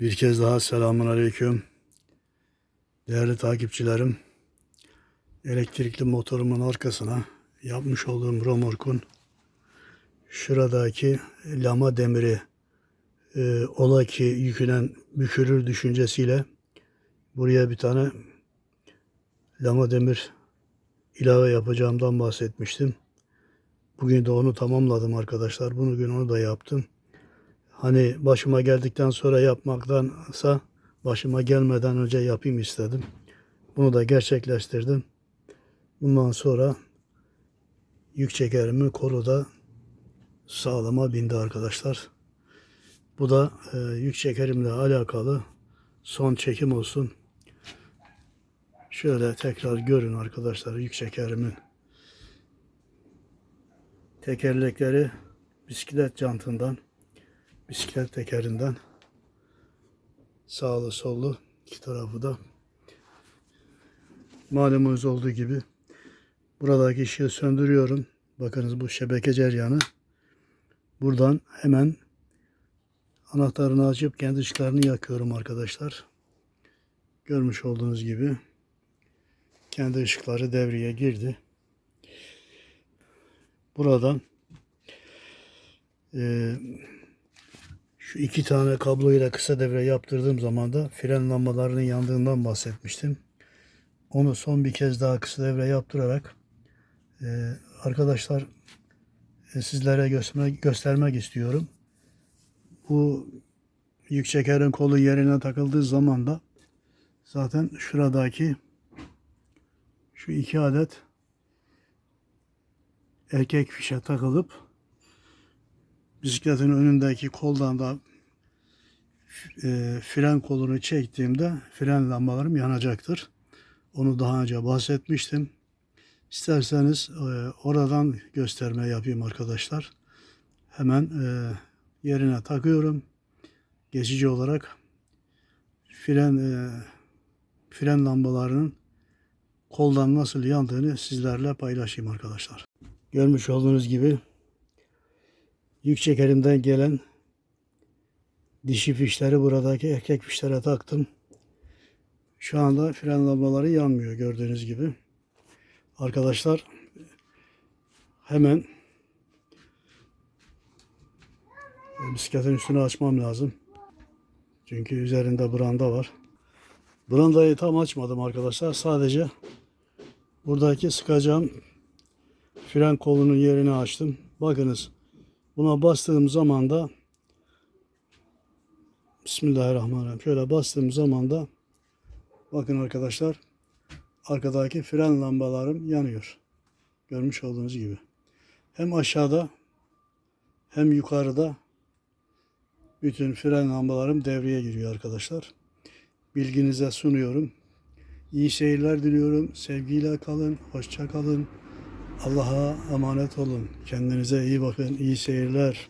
Bir kez daha selamun aleyküm. Değerli takipçilerim, elektrikli motorumun arkasına yapmış olduğum romorkun şuradaki lama demiri e, ola ki yükünen bükülür düşüncesiyle buraya bir tane lama demir ilave yapacağımdan bahsetmiştim. Bugün de onu tamamladım arkadaşlar. Bugün onu da yaptım. Hani başıma geldikten sonra yapmaktansa başıma gelmeden önce yapayım istedim. Bunu da gerçekleştirdim. Bundan sonra yük çekerimin kolu da sağlama bindi arkadaşlar. Bu da e, yük çekerimle alakalı son çekim olsun. Şöyle tekrar görün arkadaşlar yük çekerimin tekerlekleri bisiklet jantından bisiklet tekerinden sağlı sollu iki tarafı da malumunuz olduğu gibi buradaki ışığı söndürüyorum. Bakınız bu şebeke ceryanı. Buradan hemen anahtarını açıp kendi ışıklarını yakıyorum arkadaşlar. Görmüş olduğunuz gibi kendi ışıkları devreye girdi. Buradan eee şu iki tane kabloyla kısa devre yaptırdığım zaman da fren lambalarının yandığından bahsetmiştim. Onu son bir kez daha kısa devre yaptırarak e, arkadaşlar e, sizlere göstermek, göstermek istiyorum. Bu yük çekerin kolu yerine takıldığı zaman da zaten şuradaki şu iki adet erkek fişe takılıp bisikletin önündeki koldan da e, fren kolunu çektiğimde fren lambalarım yanacaktır. Onu daha önce bahsetmiştim. İsterseniz e, oradan gösterme yapayım arkadaşlar. Hemen e, yerine takıyorum. Geçici olarak fren e, fren lambalarının koldan nasıl yandığını sizlerle paylaşayım arkadaşlar. Görmüş olduğunuz gibi yük çekerimden gelen dişi fişleri buradaki erkek fişlere taktım. Şu anda fren lambaları yanmıyor gördüğünüz gibi. Arkadaşlar hemen bisikletin üstünü açmam lazım. Çünkü üzerinde branda var. Brandayı tam açmadım arkadaşlar. Sadece buradaki sıkacağım fren kolunun yerini açtım. Bakınız buna bastığım zaman da Bismillahirrahmanirrahim. Şöyle bastığım zaman da bakın arkadaşlar arkadaki fren lambalarım yanıyor. Görmüş olduğunuz gibi. Hem aşağıda hem yukarıda bütün fren lambalarım devreye giriyor arkadaşlar. Bilginize sunuyorum. İyi seyirler diliyorum. Sevgiyle kalın. Hoşça kalın. Allah'a emanet olun. Kendinize iyi bakın. İyi seyirler.